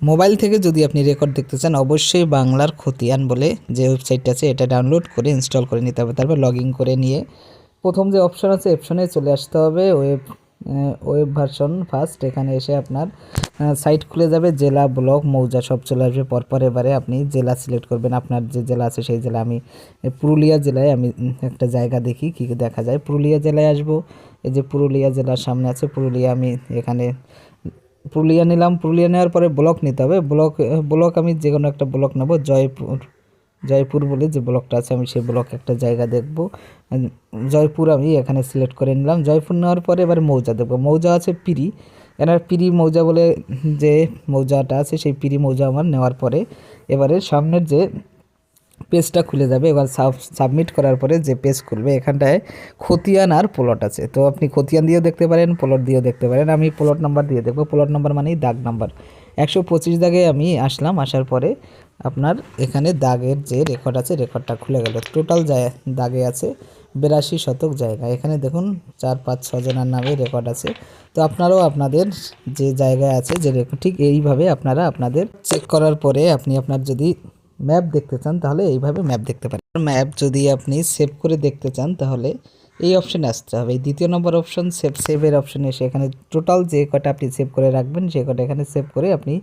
Mobile থেকে যদি আপনি রেকর্ড দেখতে চান, অবশ্যই বাংলার খতিয়ান বলে যে ওয়েবসাইটটা আছে, এটা ডাউনলোড করে ইনস্টল করে নিতে হবে। তারপর লগ করে নিয়ে প্রথম যে অপশন আছে, অপশনে চলে আসতে হবে। ওয়েব ওয়েব ভার্সন ফার্স্ট, এখানে এসে আপনার সাইট খুলে যাবে, জেলা, ব্লক, মৌজা সব চলে আসবে। পরপর এবারে আপনি জেলা সিলেক্ট করবেন। আপনার যে জেলা আছে, সেই জেলা আমি পুরুলিয়া জেলায় আমি একটা জায়গা দেখি, কী দেখা যায়। পুরুলিয়া জেলায় আসব। এই যে পুরুলিয়া জেলার সামনে আছে, পুরুলিয়া আমি এখানে পুরুলিয়া নিলাম। পুরুলিয়া নেওয়ার পরে ব্লক নিতে হবে। ব্লক ব্লক আমি যে কোনো একটা ব্লক নেব। জয়পুর জয়পুর বলে যে ব্লকটা আছে, আমি সেই ব্লক একটা জায়গা দেখব। জয়পুর আমি এখানে সিলেক্ট করে নিলাম। জয়পুর নেওয়ার পরে এবার মৌজা দেখব। মৌজা আছে পিরি এনার পিরি মৌজা বলে যে মৌজাটা আছে, সেই পিরি মৌজা আমার নেওয়ার পরে এবারে সামনের যে পেজটা খুলে যাবে, এবার সাবমিট করার পরে যে পেজ খুলবে, এখানটায় খতিয়ান আর প্লট আছে। তো আপনি খতিয়ান দিয়েও দেখতে পারেন প্লট দিয়েও দেখতে পারেন। আমি প্লট নাম্বার দিয়ে দেখব। প্লট নাম্বার মানেই দাগ নাম্বার একশো পঁচিশ দাগে আমি আসলাম, আসার পরে আপনার এখানে দাগের যে রেকর্ড আছে রেকর্ডটা খুলে গেল। টোটাল দাগে আছে, বিরাশি শতক জায়গা। এখানে দেখুন, চার, পাঁচ ছজনের নামে রেকর্ড আছে। তো আপনারাও আপনাদের যে জায়গায় আছে, যে ঠিক এইভাবে আপনারা আপনাদের চেক করার পরে আপনি আপনার যদি ম্যাপ দেখতে চান, তাহলে এইভাবে ম্যাপ দেখতে পারেন। ম্যাপ যদি আপনি সেভ করে দেখতে চান, তাহলে এই অপশানে আসতে হবে। এই দ্বিতীয় নম্বর অপশন সেভ সেভের অপশানে এসে এখানে টোটাল যে কটা আপনি সেভ করে রাখবেন সে কটা এখানে সেভ করে আপনি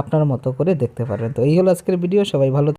আপনার মতো করে দেখতে পারবেন। তো এই হলো আজকের ভিডিও সবাই ভালো